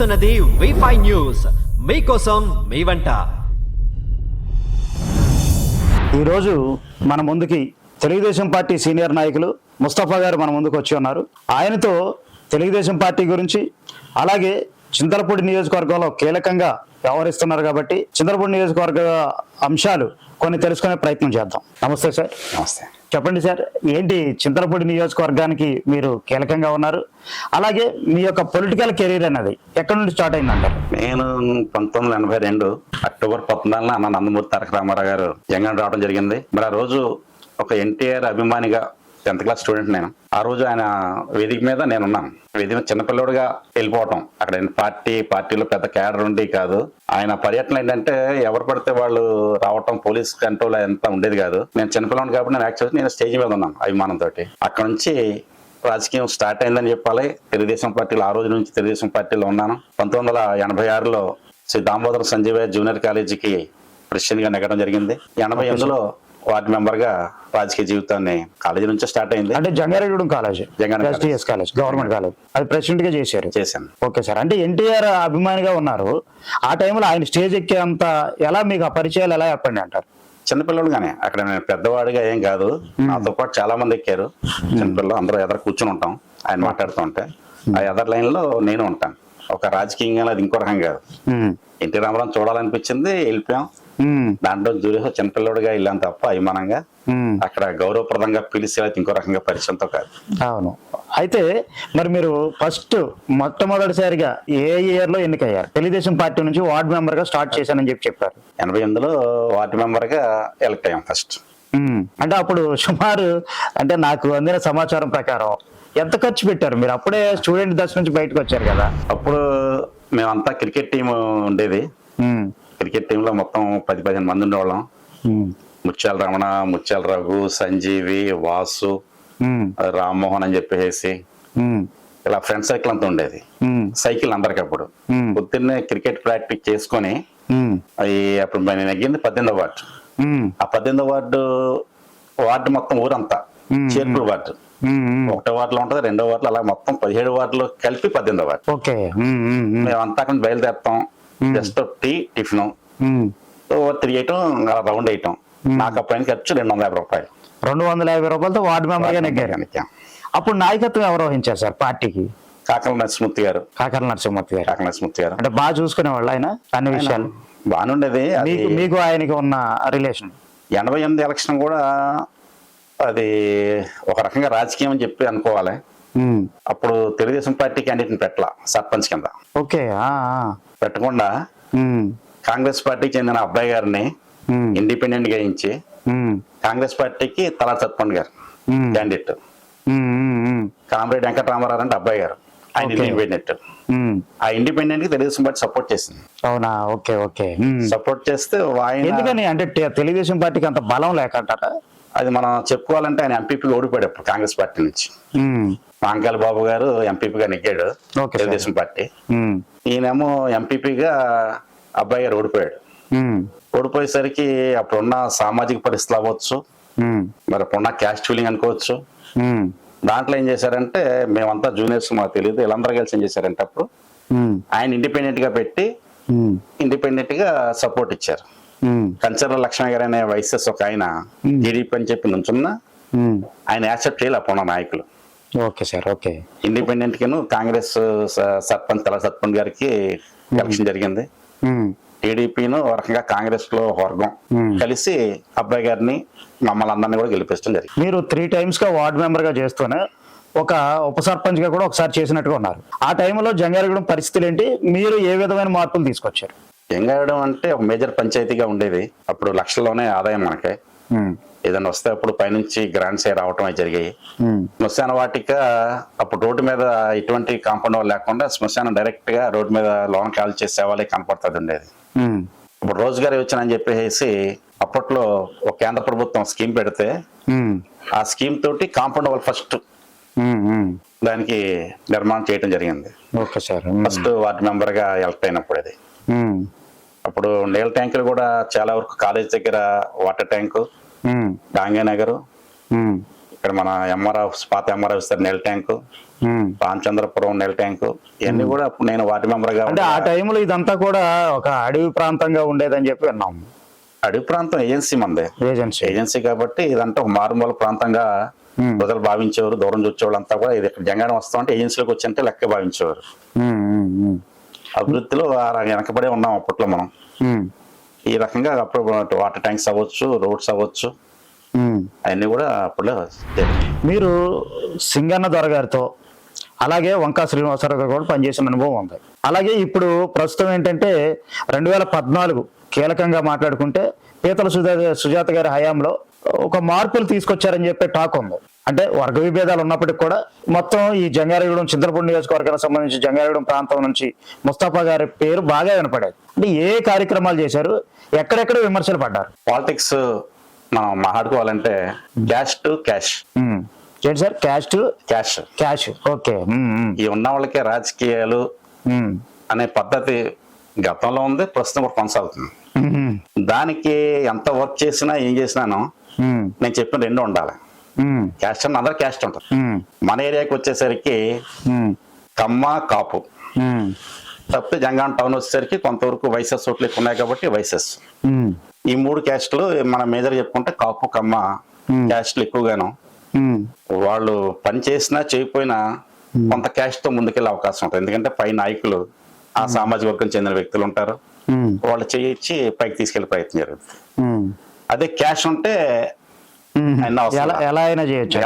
చూస్తున్నది wifi news. మీకోసం మీ వంట. ఈరోజు మన ముందుకి తెలుగుదేశం పార్టీ సీనియర్ నాయకులు ముస్తఫా గారు మన ముందుకు వచ్చి ఉన్నారు. ఆయనతో తెలుగుదేశం పార్టీ గురించి అలాగే చింతలపూడి నియోజకవర్గంలో కీలకంగా వ్యవహరిస్తున్నారు కాబట్టి చింతలపూడి నియోజకవర్గ అంశాలు కొన్ని తెలుసుకునే ప్రయత్నం చేద్దాం. నమస్తే సార్. నమస్తే. చెప్పండి సార్ ఏంటి చింతలపూడి నియోజకవర్గానికి మీరు కీలకంగా ఉన్నారు? అలాగే మీ యొక్క పొలిటికల్ కెరీర్ అన్నది ఎక్కడి నుండి స్టార్ట్ అయిందంటారు? నేను పంతొమ్మిది ఎనభై రెండు అక్టోబర్ పద్నాలుగున అన్న నందమూరి తారక రామారావు గారు జంగన్ రావడం జరిగింది. మరి ఆ రోజు ఒక ఎన్టీఆర్ అభిమానిగా టెన్త్ క్లాస్ స్టూడెంట్ నేను. ఆ రోజు ఆయన వేదిక మీద నేను ఉన్నాను వేదిక మీద చిన్నపిల్లడుగా వెళ్ళిపోవటం. అక్కడ పార్టీ పార్టీలో పెద్ద క్యాడర్ ఉండి కాదు. ఆయన పర్యటన ఏంటంటే ఎవరు పడితే వాళ్ళు రావటం పోలీస్ కంట్రోల్ అంతా ఉండేది కాదు. నేను చిన్నపిల్లడు కాబట్టి నేను యాక్చువల్ నేను స్టేజ్ మీద ఉన్నాను అభిమానంతో అక్కడ నుంచి రాజకీయం స్టార్ట్ అయిందని చెప్పాలి. తెలుగుదేశం పార్టీలో ఆ రోజు నుంచి తెలుగుదేశం పార్టీలో ఉన్నాను. పంతొమ్మిది వందల ఎనభై ఆరులో శ్రీ దామోదర సంజీవయ్య జూనియర్ కాలేజీకి ప్రెసిడెంట్గా నెగ్గడం జరిగింది. ఎనభై ఎనిమిదిలో వార్డు మెంబర్గా రాజకీయ జీవితాన్ని కాలేజీ నుంచే స్టార్ట్ అయింది. అంటే Jangareddygudem college. Jangareddy college. STS college. Government college. అది ప్రెసిడెంట్గా చేశారు. చేశాను. Okay sir. అంటే ఎన్టీఆర్ అభిమానిగా ఉన్నారు. ఆ టైంలో ఆయన స్టేజ్ ఎక్కేంత ఎలా మీకు ఆ పరిచయాలు ఎలా చెప్పండి అంటారు? చిన్నపిల్లడుగానే అక్కడ నేను పెద్దవాడిగా ఏం కాదు. నాతో పాటు చాలా మంది ఎక్కారు చిన్నపిల్లలు అందరూ ఎదరు కూర్చుని ఉంటాం. ఆయన మాట్లాడుతూ ఉంటే ఆ ఎదర్ లైన్లో నేను ఉంటాను. ఒక రాజకీయంగా అది ఇంకో రకం కాదు. ఎన్టీ రామారావు చూడాలనిపించింది వెళ్ళిపోయాం. దాంట్లో జూలియో చిన్నపిల్లడుగా వెళ్ళాను తప్ప అభిమానంగా అక్కడ గౌరవప్రదంగా పిలిచి ఇంకో రకంగా పరిచయంతో కాదు. అవును. అయితే మరి మీరు ఫస్ట్ మొట్టమొదటిసారిగా ఏ ఇయర్లో ఎన్నికయ్యారు? తెలుగుదేశం పార్టీ నుంచి వార్డు మెంబర్గా స్టార్ట్ చేశానని చెప్పి చెప్పారు. ఎనభై ఎనిమిదిలో వార్డు మెంబర్గా ఎలక్ట్ అయ్యాం ఫస్ట్. అంటే అప్పుడు సుమారు అంటే నాకు అందిన సమాచారం ప్రకారం ఎంత ఖర్చు పెట్టారు? మీరు అప్పుడే స్టూడెంట్ దశ నుంచి బయటకు వచ్చారు కదా. అప్పుడు మేమంతా క్రికెట్ టీం ఉండేది. క్రికెట్ టీంలో మొత్తం పది పదిహేను మంది ఉండేవాళ్ళం. ముత్యాల రమణ ముత్యాల రఘు సంజీవి వాసు రామ్మోహన్ అని చెప్పేసి. ఇలా ఫ్రెండ్ సర్కిల్ అంతా ఉండేది. సైకిల్ అందరికి అప్పుడు. పొద్దున్నే క్రికెట్ ప్రాక్టీస్ చేసుకొని అవి అప్పుడు నేను నెగ్గింది పద్దెనిమిదో వార్డు. ఆ పద్దెనిమిదో వార్డు వార్డు మొత్తం ఊరంతా. మ్మ్. చేర్పుల వార్డు. ఒకటో వార్డులో ఉంటుంది రెండో వార్డులో అలా మొత్తం పదిహేడు వార్డులో కలిపి పద్దెనిమిదో వార్డు. మేమంతా అక్కడ బయలుదేరుతాం. Just tea tiffin. త్రీ అలా రౌండ్ వేయటం నాకు అప్పుడు ఖర్చు రెండు వందల యాభై రూపాయలు. రెండు వందల యాభై రూపాయలతో వార్డు మెంబర్గా నెగ్గారు. నెగ్గాం. అప్పుడు నాయకత్వం ఎవరు వహించారు సార్ పార్టీకి? కాకల నరసింహమూర్తి గారు. కాకర నరసింహమూర్తి గారు. కాకల నరసింహమూర్తి గారు. అంటే బాగా చూసుకునేవాళ్ళు ఆయన అన్ని విషయాలు. బాగానుండేది మీకు ఆయనకి ఉన్న రిలేషన్ ఎనభై ఎనిమిది ఎలక్షన్ కూడా అది ఒక రకంగా రాజకీయం అని చెప్పి అనుకోవాలి. అప్పుడు తెలుగుదేశం పార్టీ క్యాండిడేట్ని పెట్టాల సర్పంచ్ కింద. ఓకే. పెట్టకుండా కాంగ్రెస్ పార్టీకి చెందిన అబ్బాయి గారిని ఇండిపెండెంట్గా ఇచ్చి కాంగ్రెస్ పార్టీకి తలా సత్పండ్ గారు క్యాండిడేట్. కామ్రేడ్ వెంకటరామారావు అంటే అబ్బాయి గారు. ఆయన. ఇండిపెండెంట్. ఆ ఇండిపెండెంట్కి తెలుగుదేశం పార్టీ సపోర్ట్ చేసింది. అవునా? Okay okay. సపోర్ట్ చేస్తే ఆయన ఎందుకని? అంటే తెలుగుదేశం పార్టీకి అంత బలం లేకంటారా? అది మనం చెప్పుకోవాలంటే ఆయన ఎంపీపీ ఓడిపోయాడు కాంగ్రెస్ పార్టీ నుంచి. మాంకాల బాబు గారు ఎంపీపీగా నెగ్గాడు. తెలుగుదేశం పార్టీ. ఈయనేమో ఎంపీపీగా అబ్బాయి గారు ఓడిపోయాడు. ఓడిపోయేసరికి అప్పుడున్న సామాజిక పరిస్థితులు అవ్వచ్చు. మరి అప్పుడున్న క్యాష్ ఫీలింగ్ అనుకోవచ్చు. దాంట్లో ఏం చేశారంటే మేమంతా జూనియర్స్ మాకు తెలియదు వీళ్ళందరూ కలిసి ఏం చేశారంటే అప్పుడు ఆయన ఇండిపెండెంట్గా పెట్టి ఇండిపెండెంట్గా సపోర్ట్ ఇచ్చారు. కంచర్ల లక్ష్మణ్ గారు అనే వైసెస్ ఒక ఆయన టీడీపీ అని చెప్పి నుంచున్న. ఆయన యాక్సెప్ట్ చేయాలి అప్పుడున్న నాయకులు. Okay sir okay. ఇండిపెండెంట్ కిను కాంగ్రెస్ సర్పంచ్ తల సర్పంచ్ గారికి ఎలక్షన్ జరిగింది. టీడీపీను ఒక రకంగా కాంగ్రెస్లో వర్గం. కలిసి అబ్బాయి గారిని మమ్మల్ని అందరినీ కూడా గెలిపించడం జరిగింది. మీరు త్రీ టైమ్స్గా వార్డ్ మెంబర్గా చేస్తూనే ఒక ఉప సర్పంచ్గా కూడా ఒకసారి చేసినట్టుగా ఉన్నారు. ఆ టైంలో జంగారెగూడెం పరిస్థితులు ఏంటి? మీరు ఏ విధమైన మార్పులు తీసుకొచ్చారు? ఎంగాయడం అంటే ఒక మేజర్ పంచాయతీగా ఉండేది. అప్పుడు లక్షల్లోనే ఆదాయం మనకి. ఏదైనా వస్తే అప్పుడు పైనుంచి గ్రాంట్స్ ఏ రావటం అవి జరిగాయి. ఉమ్, శ్మశాన వాటిక అప్పుడు రోడ్డు మీద ఎటువంటి కాంపౌండ్ లేకుండా శ్మశానం డైరెక్ట్గా రోడ్డు మీద లోన్ కాల్ చేసే సేవలే కనపడుతుంది ఉండేది ఉమ్, ఇప్పుడు రోజుగారి వచ్చానని చెప్పేసి అప్పట్లో ఒక కేంద్ర ప్రభుత్వం స్కీమ్ పెడితే ఉమ్, ఆ స్కీమ్ తోటి కాంపౌండ్ వాల్ ఫస్ట్. దానికి నిర్మాణం చేయడం జరిగింది. ఫస్ట్ వార్డు మెంబర్గా ఎలక్ట్ అయినప్పుడు అది. అప్పుడు నీళ్ళ ట్యాంకులు కూడా చాలా వరకు కాలేజ్ దగ్గర వాటర్ ట్యాంకు ఉమ్, ఇక్కడ మన ఎంఆర్ ఆఫీస్ పాత ఎంఆర్ ఆఫీస్ దగ్గర నెల ట్యాంకు. రామచంద్రపురం నెల ట్యాంకు. ఇవన్నీ కూడా అప్పుడు నేను వార్డు మెంబర్గా అంటే ఆ టైంలో ఇదంతా కూడా ఒక అడవి ప్రాంతంగా ఉండేదని చెప్పి విన్నాం. అడవి ప్రాంతం ఏజెన్సీ మంది. ఏజెన్సీ. ఏజెన్సీ కాబట్టి ఇదంతా ఒక మారుమూల ప్రాంతంగా. ప్రజలు భావించేవారు దూరం చూసేవాళ్ళు అంతా కూడా ఇది ఇక్కడ జంగారం వస్తామంటే ఏజెన్సీలోకి వచ్చి లెక్క భావించేవారు. అభివృద్ధిలో వెనకబడే ఉన్నాం అప్పట్లో మనం. ఈ రకంగా అప్పుడు వాటర్ ట్యాంక్స్ అవ్వచ్చు రోడ్స్ అవ్వచ్చు. అవన్నీ కూడా జరిగాయి. మీరు సింగన్న దొర గారితో అలాగే వంకా శ్రీనివాసరావు గారు కూడా పనిచేసిన అనుభవం ఉంది అలాగే ఇప్పుడు ప్రస్తుతం ఏంటంటే రెండు వేల పద్నాలుగు కీలకంగా మాట్లాడుకుంటే పీతల సుజా సుజాత గారి హయాంలో ఒక మార్పులు తీసుకొచ్చారని చెప్పే టాక్ ఉంది అంటే వర్గ విభేదాలు ఉన్నప్పటికీ కూడా మొత్తం ఈ జంగారెగూడెం చింతలపూడి నియోజకవర్గానికి సంబంధించి జంగారెగూడెం ప్రాంతం నుంచి ముస్తాఫా గారి పేరు బాగా వినపడేది అంటే ఏ కార్యక్రమాలు చేశారు ఎక్కడెక్కడ విమర్శలు పడ్డారు? పాలిటిక్స్ మనం మాట్లాడుకోవాలంటే క్యాష్ టు క్యాష్. ఏంటి sir? Caste cash. Cash. Okay. ఈ ఉన్న వాళ్ళకే రాజకీయాలు. అనే పద్ధతి గతంలో ఉంది ప్రస్తుతం కూడా కొనసాగుతుంది. దానికి ఎంత వర్క్ చేసినా ఏం చేసినాను నేను చెప్పిన రెండు ఉండాలి. క్యాస్ట్ అన్న అందరు క్యాస్ట్ ఉమ్, మన ఏరియాకి వచ్చేసరికి కమ్మ కాపు. తప్పితే జంగాన్ టౌన్ వచ్చేసరికి కొంతవరకు వైసెస్ ఎక్కువ ఉన్నాయి కాబట్టి వైసెస్. ఈ మూడు క్యాస్ట్లు మన మేజర్ చెప్పుకుంటే కాపు కమ్మ. క్యాస్ట్లు ఎక్కువగాను. వాళ్ళు పని చేసినా చేయకపోయినా కొంత క్యాస్ట్తో ముందుకెళ్ళే అవకాశం ఉంటుంది. ఎందుకంటే పై నాయకులు ఆ సామాజిక వర్గం చెందిన వ్యక్తులు ఉంటారు. వాళ్ళు చేయించి పైకి తీసుకెళ్ళే ప్రయత్నం జరుగుతుంది. అదే క్యాష్ ఉంటే ఎలా అయినా చేయొచ్చు.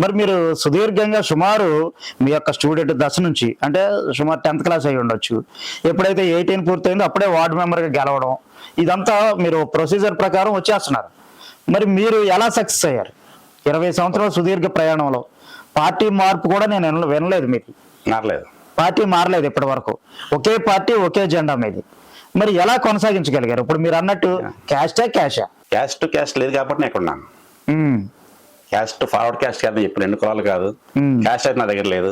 మరి మీరు సుదీర్ఘంగా సుమారు మీ యొక్క స్టూడెంట్ దశ నుంచి అంటే సుమారు టెన్త్ క్లాస్ అయి ఉండొచ్చు. ఎప్పుడైతే ఎయిటీన్ పూర్తయిందో అప్పుడే వార్డు మెంబర్గా గెలవడం. ఇదంతా మీరు ప్రొసీజర్ ప్రకారం వచ్చేస్తున్నారు. మరి మీరు ఎలా సక్సెస్ అయ్యారు? ఇరవై సంవత్సరాల సుదీర్ఘ ప్రయాణంలో పార్టీ మార్పు కూడా నేను వినలే- వినలేదు మీకు. మారలేదు పార్టీ మారలేదు ఇప్పటి వరకు. ఒకే పార్టీ ఒకే జెండా మీది. మరి ఎలా కొనసాగించగలిగారు? ఇప్పుడు మీరు అన్నట్టు క్యాస్టా క్యాషా క్యాస్ట్ టు క్యాస్ట్ లేదు కాబట్టి నేను ఉన్నాను క్యాస్ట్ ఫార్వర్డ్ క్యాస్ట్ కాదు ఇప్పుడు రెండు కులాలు కాదు. క్యాస్ట్ అయితే నా దగ్గర లేదు.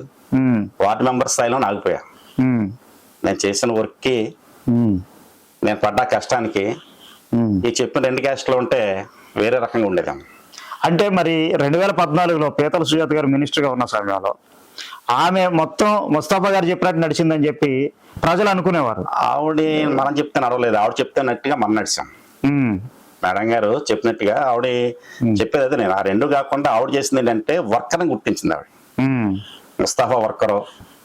వార్డు మెంబర్ స్థాయిలో ఆగిపోయా. నేను చేసిన వర్క్కి ఉమ్, నేను పడ్డ కష్టానికి. ఈ చెప్పిన రెండు క్యాస్ట్లో ఉంటే వేరే రకంగా ఉండేదాన్ని. అంటే మరి రెండు వేల పద్నాలుగులో పీతల సుజాత గారు మినిస్టర్గా ఉన్న సమయంలో ఆమె మొత్తం ముస్తాఫా గారు చెప్పినట్టు నడిచిందని చెప్పి ప్రజలు అనుకునేవారు. ఆవిడ మనం చెప్తే నడవలేదు. ఆవిడ చెప్తే నట్టుగా మనం నడిచాం. మేడం గారు చెప్పినట్టుగా ఆవిడ చెప్పేది అదే నేను. ఆ రెండు కాకుండా ఆవిడ చేసింది ఏంటంటే వర్కర్ని గుర్తించింది ఆవిడ. ముస్తాఫా వర్కరు.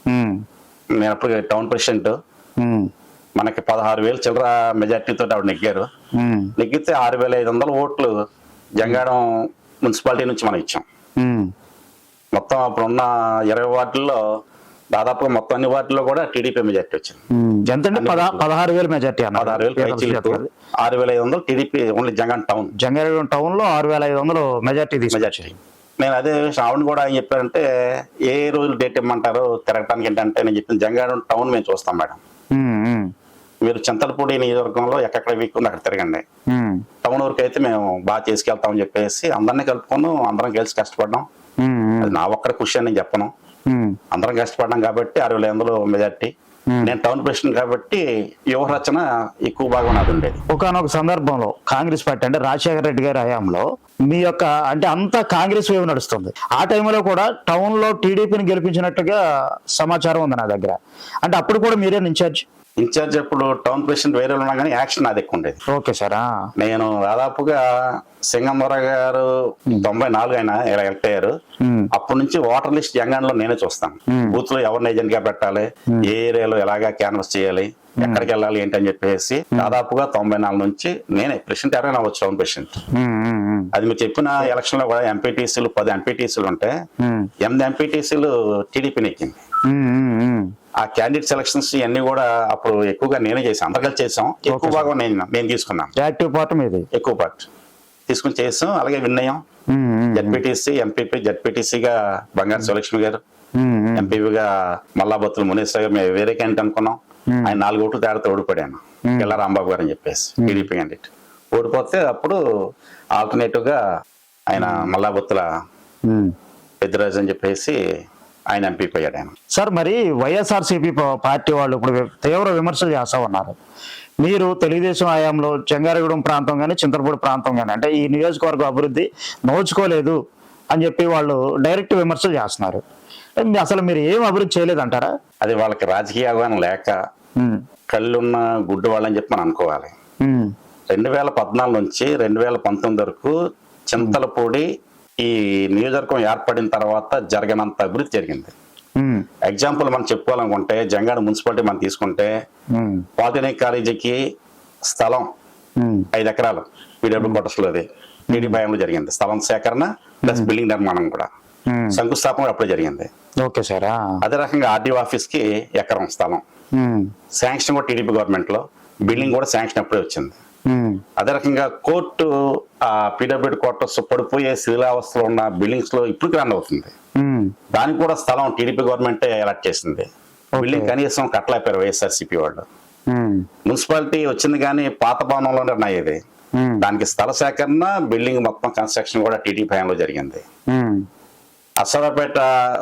నేను అప్పుడు టౌన్ ప్రెసిడెంట్. మనకి పదహారు వేలు చిల్లర మెజార్టీతో ఆవిడ నెగ్గారు. నెగ్గితే ఆరు వేల ఐదు వందల ఓట్లు జంగాడం మున్సిపాలిటీ నుంచి మనం ఇచ్చాం. మొత్తం అప్పుడు ఉన్న ఇరవై వార్డుల్లో దాదాపుగా మొత్తం అన్ని వార్డుల్లో కూడా టీడీపీ మెజార్టీ వచ్చింది. పద పదహారు వేలు మెజార్టీ పదహారు వేలు. ఆరు వేల ఐదు వందలు టీడీపీ ఓన్లీ జంగాన్ టౌన్. జంగారెడ్డి టౌన్లో ఆరు వేల ఐదు వందలు మెజార్టీ మెజార్టీ. నేను అదే ఆవిడ కూడా ఏం చెప్పారంటే ఏ రోజులు డేట్ ఇమ్మంటారు తిరగటానికి ఏంటంటే నేను చెప్పిన జంగారం టౌన్ మేము చూస్తాం మేడం. మీరు చింతలపూడి నియోజకవర్గంలో ఎక్కడెక్కడ వీక్ ఉంది అక్కడ తిరగండి. టౌన్ వరకు అయితే మేము బాగా చేసుకెళ్తామని చెప్పేసి అందరినీ కలుపుకున్నాం అందరం కలిసి కష్టపడ్డాం. నా ఒక్కడ కృషి అని నేను చెప్పను. అందరం కష్టపడ్డాం కాబట్టి అరవై వందలు మెజార్టీ. Hmm. నేను టౌన్ ప్రెసిడెంట్ కాబట్టి యువ రచన ఎక్కువ భాగం నాది ఉండేది. ఒకనొక సందర్భంలో కాంగ్రెస్ పార్టీ అంటే రాజశేఖర రెడ్డి గారి హయాంలో మీ యొక్క అంటే అంతా కాంగ్రెస్ వేవ్ నడుస్తుంది. ఆ టైంలో కూడా టౌన్లో టీడీపీని గెలిపించినట్టుగా సమాచారం ఉంది నా దగ్గర. అంటే అప్పుడు కూడా మీరే ఇన్ఛార్జ్? ఇన్ఛార్జ్ అప్పుడు టౌన్ ప్రెసిడెంట్ వేరే ఉన్నా కానీ యాక్షన్ నాది ఎక్కువ ఉండేది. Okay sir. నేను దాదాపుగా సింగంబర గారు తొంభై నాలుగు ఆయన ఎలక్ట్ అయ్యారు. అప్పటి నుంచి ఓటర్ లిస్ట్ జంగాన్లో నేనే చూస్తాను. బూత్లో ఎవరిని ఏజెంట్గా పెట్టాలి ఏ ఏరియాలో ఎలాగా క్యాన్వస్ చేయాలి ఎక్కడికి వెళ్ళాలి ఏంటి అని చెప్పేసి దాదాపుగా తొంభై నాలుగు నుంచి నేనే ప్రెసిడెంట్ ఎవరైనా అవ్వచ్చు టౌన్ ప్రెసిడెంట్. అది మీరు చెప్పిన ఎలక్షన్లో కూడా ఎంపీటీసీలు పది ఎంపీటీసీలు ఉంటే ఎనిమిది ఎంపీటీసీలు ఉమ్, ఉమ్. ఆ క్యాండిడేట్ సెలక్షన్స్ ఇవన్నీ కూడా అప్పుడు ఎక్కువగా నేనే చేసాం అందరు కలిసి చేసాం ఎక్కువ భాగం నేను నేను తీసుకున్నాను. యాక్టివ్ పార్ట్ మీది? ఎక్కువ పార్ట్. తీసుకుని చేసాం. అలాగే విన్నయం జడ్పీటీసీ ఎంపీపీ జడ్పీటీసీగా బంగారు శివలక్ష్మి గారు ఎంపీగా మల్లాబత్తులు మునీశ్వర్ గారు మేము వేరే క్యాండిడేట్ అనుకున్నాం. ఆయన నాలుగు ఓట్లు తేడాతో ఓడిపోయాను. కిల్లా రాంబాబు గారు అని చెప్పేసి టీడీపీ క్యాండిడేట్ ఓడిపోతే అప్పుడు ఆల్టర్నేటివ్గా ఆయన మల్లాబత్తుల. పెద్దరాజు అని చెప్పేసి ఆయన ఎంపీ అయ్యాడు ఆయన. సార్ మరి వైఎస్ఆర్సీపీ పార్టీ వాళ్ళు ఇప్పుడు తీవ్ర విమర్శలు చేస్తా ఉన్నారు. మీరు తెలుగుదేశం హయాంలో చెంగారెగూడెం ప్రాంతం కానీ చింతలపూడి ప్రాంతం కానీ అంటే ఈ నియోజకవర్గం అభివృద్ధి నోచుకోలేదు అని చెప్పి వాళ్ళు డైరెక్ట్ విమర్శలు చేస్తున్నారు. అసలు మీరు ఏం అభివృద్ధి చేయలేదంటారా? అది వాళ్ళకి రాజకీయ అవగాహన లేక కళ్ళున్న గుడ్డు వాళ్ళని చెప్పి మనం అనుకోవాలి. రెండు వేల పద్నాలుగు నుంచి రెండు వేల పంతొమ్మిది వరకు చింతలపూడి ఈ నియోజకవర్గం ఏర్పడిన తర్వాత జరగనంత అభివృద్ధి జరిగింది. ఎగ్జాంపుల్ మనం చెప్పుకోవాలనుకుంటే జంగాడ మున్సిపాలిటీ మనం తీసుకుంటే పాలిటెక్నిక్ కాలేజీకి స్థలం ఐదు ఎకరాలు. పీడబ్ల్యూ క్వార్టర్స్లోది టీడీ భయంలో జరిగింది. స్థలం సేకరణ ప్లస్ బిల్డింగ్ నిర్మాణం కూడా. శంకుస్థాపన అప్పుడే జరిగింది. Okay sir. అదే రకంగా ఆర్డీఓ ఆఫీస్కి ఎకరం స్థలం. శాంక్షన్ కూడా టీడీపీ గవర్నమెంట్లో బిల్డింగ్ కూడా శాంక్షన్ అప్పుడే వచ్చింది. అదే రకంగా కోర్టు ఆ పీడబ్ల్యూడి క్వార్టర్స్ పడిపోయే శిథిలావస్థలో ఉన్న బిల్డింగ్స్లో ఇప్పుడు రన్ అవుతుంది. దానికి కూడా స్థలం టీడీపీ గవర్నమెంట్ అలాట్ చేసింది. బిల్డింగ్ కనీసం కట్టలేపారు వైఎస్ఆర్సీపీ వాళ్ళు. మున్సిపాలిటీ వచ్చింది కానీ పాత భవనంలోనే ఉన్నాయి దానికి స్థల సేకరణ బిల్డింగ్ మొత్తం కన్స్ట్రక్షన్ కూడా టీడీపీ హయాంలో జరిగింది. ఉమ్, అసరాపేట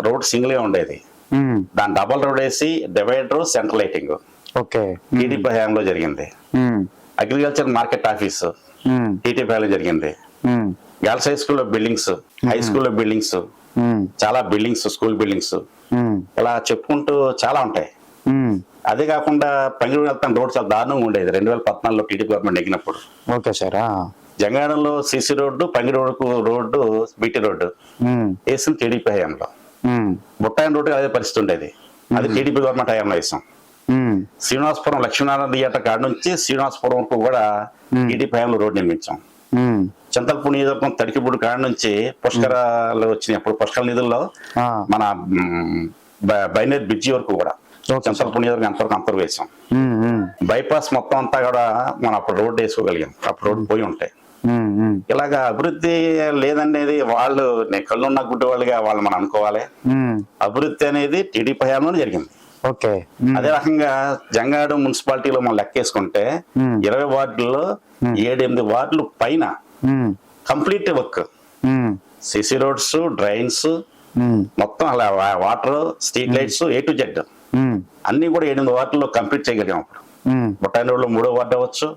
రోడ్ సింగిల్గా ఉండేది దాని డబల్ రోడ్ వేసి divider central lighting. Okay. TDP హయాంలో జరిగింది. అగ్రికల్చర్ మార్కెట్ ఆఫీస్ టీడీపీ హయాంలో జరిగింది. గర్ల్స్ హై స్కూల్లో బిల్డింగ్స్ హై స్కూల్లో బిల్డింగ్స్ చాలా బిల్డింగ్స్ స్కూల్ బిల్డింగ్స్. ఇలా చెప్పుకుంటూ చాలా ఉంటాయి. అదే కాకుండా పంగిడి వెళ్తాను రోడ్ చాలా దారుణంగా ఉండేది. రెండు వేల పద్నాలుగులో టీడీపీ గవర్నమెంట్ ఎగినప్పుడు ఓకే సార్ ఆ. జంగాడంలో సిసి రోడ్డు పంగిడి రోడ్డుకు రోడ్డు బీటీ రోడ్డు. వేసిన టీడీపీ హయాంలో. బుట్టాయిన రోడ్డు అదే పరిస్థితి ఉండేది. అది టీడీపీ గవర్నమెంట్ హయాంలో వేసాం. శ్రీనివాసపురం లక్ష్మీనారాయణ థియేటర్ కాడ నుంచి శ్రీనివాసపురం వరకు కూడా టీడీపీ హయాంలో రోడ్డు నిర్మించాం. చింతలపూడి నియోజకవర్గం తడికిపూడి కాడ నుంచి పుష్కరాలు వచ్చినాయి. అప్పుడు పుష్కర నిధుల్లో మన బైనేర్ బ్రిడ్జి వరకు కూడా. చింతలపూడి నియోజకవర్గం అంతవరకు అంతవరకు వేసాం. బైపాస్ మొత్తం అంతా కూడా మనం అప్పుడు రోడ్డు వేసుకోగలిగాం. అప్పుడు రోడ్డు పోయి ఉంటాయి. ఇలాగా అభివృద్ధి లేదనేది వాళ్ళు నేను కళ్ళున్న గుడ్డి వాళ్ళుగా వాళ్ళు మనం అనుకోవాలి. అభివృద్ధి అనేది టీడీపీ హయాంలోనే జరిగింది. ఓకే. అదే రకంగా జంగాడు మున్సిపాలిటీలో మనం లెక్కేసుకుంటే. ఇరవై వార్డుల్లో ఏడెనిమిది వార్డులు పైన complete work. CC roads drains మొత్తం అలా water street lights A to Z. అన్ని కూడా ఎనిమిది వార్డుల్లో కంప్లీట్ చేయగలిగాం అప్పుడు. బొట్టాయి రోడ్లో మూడో వార్డు అవ్వచ్చు.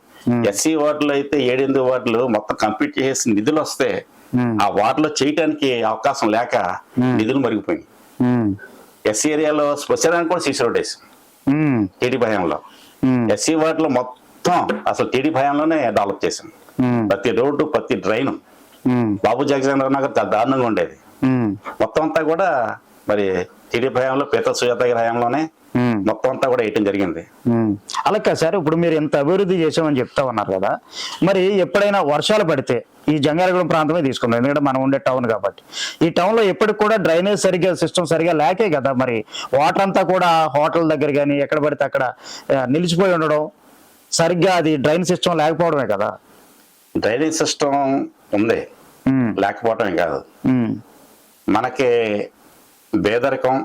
ఎస్సీ వార్డులో అయితే ఏడెనిమిది వార్డులు మొత్తం కంప్లీట్ చేసి నిధులు వస్తే ఆ వార్డులో చేయటానికి అవకాశం లేక నిధులు మరిగిపోయింది ఎస్సీ ఏరియాలో శ్మశానానికి కూడా సీసీ రోడ్ వేసాం టీడీ భయంలో. ఎస్సీ వార్డులో మొత్తం అసలు టీడీ భయంలోనే డెవలప్ చేసాం ఉమ్, ప్రతి రోడ్డు ప్రతి డ్రైన్. బాబు జగజీవన్ నగర్ చాలా దారుణంగా ఉండేది. మొత్తం అంతా కూడా మరి టీడీ భయంలో పీత సుజాత గారి హయాంలోనే. మొత్తం అంతా కూడా వేయటం జరిగింది. అలా కాదు సార్ ఇప్పుడు మీరు ఎంత అభివృద్ధి చేసామని చెప్తా ఉన్నారు కదా. మరి ఎప్పుడైనా వర్షాలు పడితే ఈ జంగారగూడెం ప్రాంతమే తీసుకుందాం ఎందుకంటే మనం ఉండే టౌన్ కాబట్టి. ఈ టౌన్లో ఎప్పటికి కూడా డ్రైనేజ్ సరిగ్గా సిస్టమ్ సరిగా లేకే కదా మరి. వాటర్ అంతా కూడా హోటల్ దగ్గర కానీ ఎక్కడ పడితే అక్కడ నిలిచిపోయి ఉండడం సరిగ్గా అది డ్రైన్ సిస్టమ్ లేకపోవడమే కదా. డ్రైనేజ్ సిస్టమ్ ఉంది. లేకపోవటమే కాదు. మనకి పేదరికం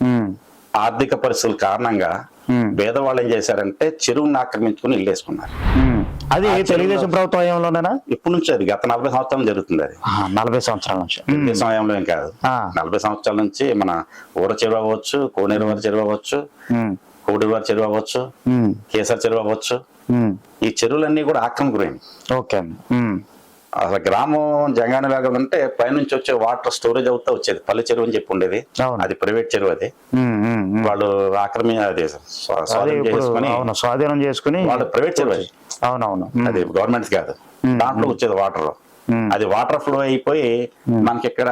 ఉమ్, ఆర్థిక పరిస్థితుల కారణంగా ఉమ్, పేదవాళ్ళు ఏం చేశారంటే చెరువుని ఆక్రమించుకుని ఇల్లు వేసుకున్నారు ఉమ్. అది తెలుగుదేశం ప్రభుత్వం ఇప్పటి నుంచి అది గత నలభై సంవత్సరాలు జరుగుతుంది అది. నలభై సంవత్సరాల నుంచి. తెలుగుదేశం సమయంలో ఏం కాదు. నలభై సంవత్సరాల నుంచి మన ఊర చెరువు అవ్వచ్చు కోనేరు వారి చెరువు అవ్వచ్చు కోడి వారి చెరువు అవ్వచ్చు కేసర్ చెరువు అవ్వచ్చు. ఈ చెరువులన్నీ కూడా ఆక్రమకుపోయింది ఓకే అండి ఉమ్, అసలు గ్రామం జంగాన లాగా ఉంటే పైనుంచి వచ్చే వాటర్ స్టోరేజ్ అవుతా వచ్చేది. పల్లె చెరువు అని చెప్పి ఉండేది. అది ప్రైవేట్ చెరువు అది. వాళ్ళు ఆక్రమి అది స్వా- అదే స్వాధీనం చేసుకుని అవును స్వాధీనం చేసుకుని వాళ్ళు ప్రైవేట్ చెరువు అది. అవునవును. అది గవర్నమెంట్ కాదు. దాంట్లో వచ్చేది వాటర్ అది వాటర్ ఫ్లో అయిపోయి మనకి ఇక్కడ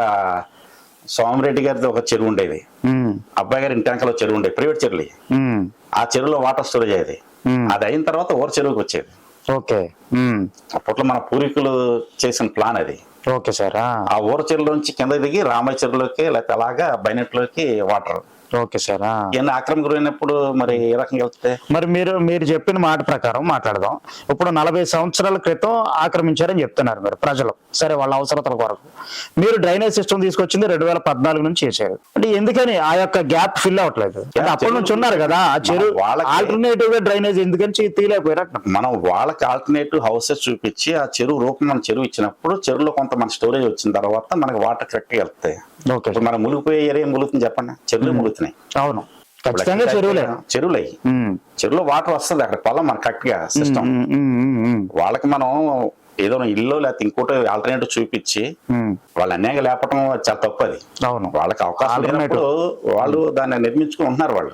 సోమరెడ్డి గారిది ఒక చెరువు ఉండేది. అబ్బాయి గారి ఇంటి వెనకాల ఒక చెరువు ఉండేది. ప్రైవేట్ చెరువులు. ఆ చెరువులో వాటర్ స్టోరేజ్ అయ్యేది. అది అయిన తర్వాత ఊర చెరువుకి వచ్చేది. ఓకే. అప్పట్లో మన పూర్వీకులు చేసిన ప్లాన్ అది. ఓకే సార్ ఆ, ఆ ఊర చెరువులోంచి కింద దిగి రామయ్య చెరువులోకి లేకపోతే అలాగా బైనెట్లోకి వాటర్. Okay sir. ఇవన్నీ ఆక్రమణ గురైనప్పుడు మరి ఏ రకంగా వెళ్తే? మరి మీరు మీరు చెప్పిన మాట ప్రకారం మాట్లాడదాం. ఇప్పుడు నలభై సంవత్సరాల క్రితం ఆక్రమించారని చెప్తున్నారు మీరు ప్రజలు. సరే వాళ్ళ అవసరతల కొరకు. మీరు డ్రైనేజ్ సిస్టమ్ తీసుకొచ్చింది రెండు వేల పద్నాలుగు నుంచి చేశారు. అంటే ఎందుకని ఆ యొక్క గ్యాప్ ఫిల్ అవ్వట్లేదు? అప్పటి నుంచి ఉన్నారు కదా ఆ చెరువు వాళ్ళకి- ఆల్టర్నేటివ్గా డ్రైనేజ్ ఎందుకని తీయలేకపోయారు. మనం వాళ్ళకి ఆల్టర్నేటివ్ హౌసెస్ చూపించి ఆ చెరువు రూపం మన చెరువు ఇచ్చినప్పుడు చెరువులో కొంత మన స్టోరేజ్ వచ్చిన తర్వాత మనకి వాటర్ కరెక్ట్ వెళ్తాయి. ఇప్పుడు మనం మునిగిపోయే ఏరియా ములుగుతుంది చెప్పండి. చెరువులు ములుగుతున్నాయి. అవును. ఖచ్చితంగా చెరువులే. చెరువులు. చెరువులో వాటర్ వస్తుంది అక్కడ పొలం మన కరెక్ట్గా సిస్టమ్. వాళ్ళకి మనం ఏదో ఇల్లు లేకపోతే ఇంకోటి ఆల్టర్నేటివ్ చూపించి వాళ్ళు అన్యాయంగా లేపటం చాలా తప్పు అది. అవును. వాళ్ళకి అవకాశం. లేనప్పుడు వాళ్ళు దాన్ని నిర్మించుకుని ఉంటున్నారు వాళ్ళు.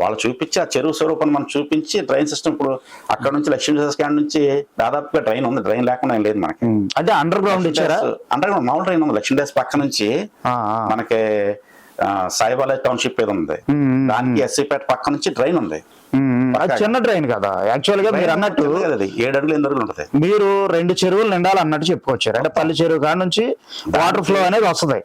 వాళ్ళు చూపించి ఆ చెరువు స్వరూపాన్ని మనం చూపించి డ్రైన్ సిస్టమ్ ఇప్పుడు అక్కడ నుంచి లక్ష్మీ స్కాన్ నుంచి దాదాపుగా డ్రైన్ ఉంది డ్రైన్ లేకుండా ఏం లేదు మనకి. అంటే అండర్ గ్రౌండ్ ఇచ్చారా అండర్ గ్రౌండ్ మామూలు డ్రైన్ ఉంది లక్ష్మీ డేస్ పక్క నుంచి. మనకి ఆ, సాయిబాలయ టౌన్షిప్ ఏదో ఉంది దానికి ఎస్సీపేట పక్క నుంచి డ్రైన్ ఉంది. అది చిన్న డ్రైన్ కదా. యాక్చువల్గా మీరు అన్నట్టు ఏడు అడుగులు ఎనిమిది అడుగులు ఉంటుంది. మీరు రెండు చెరువులు నిండాలి అన్నట్టు చెప్పుకొచ్చారు అంటే పల్లి చెరువు కాడ నుంచి వాటర్ ఫ్లో అనేది వస్తుంది.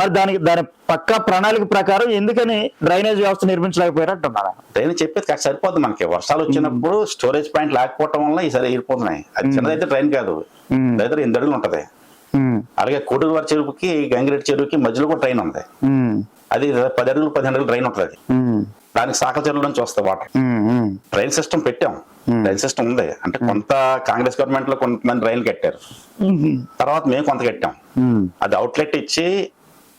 మరి దానికి దాని పక్క ప్రణాళిక ప్రకారం ఎందుకని డ్రైనేజ్ వ్యవస్థ నిర్మించలేకపోయారు అంటున్నారా డ్రైన్ చెప్పేది కాదు సరిపోతుంది మనకి. వర్షాలు వచ్చినప్పుడు స్టోరేజ్ పాయింట్ లేకపోవడం వల్ల ఈసారి వెళ్ళిపోతున్నాయి అది చిన్నదైతే డ్రైన్ కాదు. అయితే ఎనిమిది అడుగులు ఉంటది. అలాగే కోటూరువారి చెరువుకి గంగిరెడ్డి చెరువుకి మధ్యలో కూడా ట్రైన్ ఉంది. అది పది అడుగులు పదిహేను అడుగులు ట్రైన్ ఉంటుంది దానికి సాకల చెరువుల నుంచి వస్తాయి వాటర్. రైల్ సిస్టమ్ పెట్టాం. రైల్ సిస్టమ్ ఉంది. అంటే కొంత కాంగ్రెస్ గవర్నమెంట్లో కొంతమంది రైలు కట్టారు. తర్వాత మేము కొంత కట్టాం. అది అవుట్లెట్ ఇచ్చి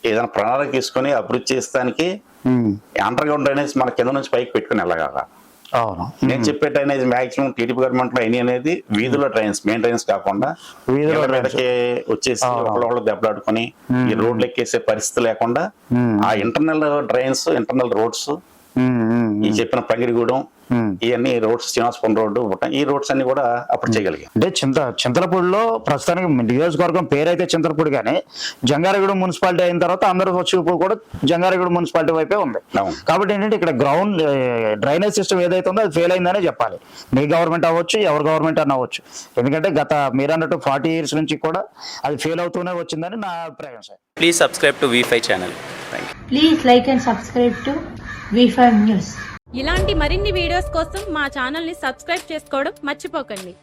ఏదైనా ప్రణాళిక తీసుకొని అభివృద్ధి చేస్తానికి. అండర్ గ్రౌండ్ డ్రైనేజ్ మన కింద నుంచి పైకి పెట్టుకుని వెళ్ళగల నేను చెప్పే డ్రైనేజ్ మాక్సిమం టీడీపీ గవర్నమెంట్లో అయినాయి అనేది వీధిలో డ్రైన్స్ మెయిన్ డ్రైన్స్ కాకుండా వీధిలో. మీదకి వచ్చేసి. ఒకళ్ళు దెబ్బలాడుకొని ఈ రోడ్లు ఎక్కేసే పరిస్థితి లేకుండా. ఆ ఇంటర్నల్ డ్రైన్స్ ఇంటర్నల్ రోడ్స్ ఈ చెప్పిన పంగిరిగూడెం. ఇవన్నీ రోడ్స్ శ్రీనివాసపురం రోడ్డు ఉంటాయి. ఈ రోడ్స్ అన్ని కూడా అప్పుడు చేయగలిగాం అంటే చింత చింతలపూడిలో ప్రస్తుతానికి నియోజకవర్గం పేరైతే చింతలపూడి కానీ జంగారెగూడెం మున్సిపాలిటీ అయిన తర్వాత అందరూ వచ్చి కూడా జంగారెగూడెం మున్సిపాలిటీ వైపే ఉంది. కాబట్టి ఏంటంటే ఇక్కడ గ్రౌండ్ డ్రైనేజ్ సిస్టమ్ ఏదైతే ఉందో అది ఫెయిల్ అయిందనే చెప్పాలి మీ గవర్నమెంట్ అవ్వచ్చు ఎవరి గవర్నమెంట్ అన్న అవ్వచ్చు ఎందుకంటే గత మీరు అన్నట్టు ఫార్టీ ఇయర్స్ నుంచి కూడా అది ఫెయిల్ అవుతూనే వచ్చిందని నా అభిప్రాయం sir Please subscribe to V5 channel. Please like and subscribe to news ఇలాంటి మరిన్ని వీడియోస్ కోసం మా ఛానల్ని సబ్స్క్రైబ్ చేసుకోవడం మర్చిపోకండి.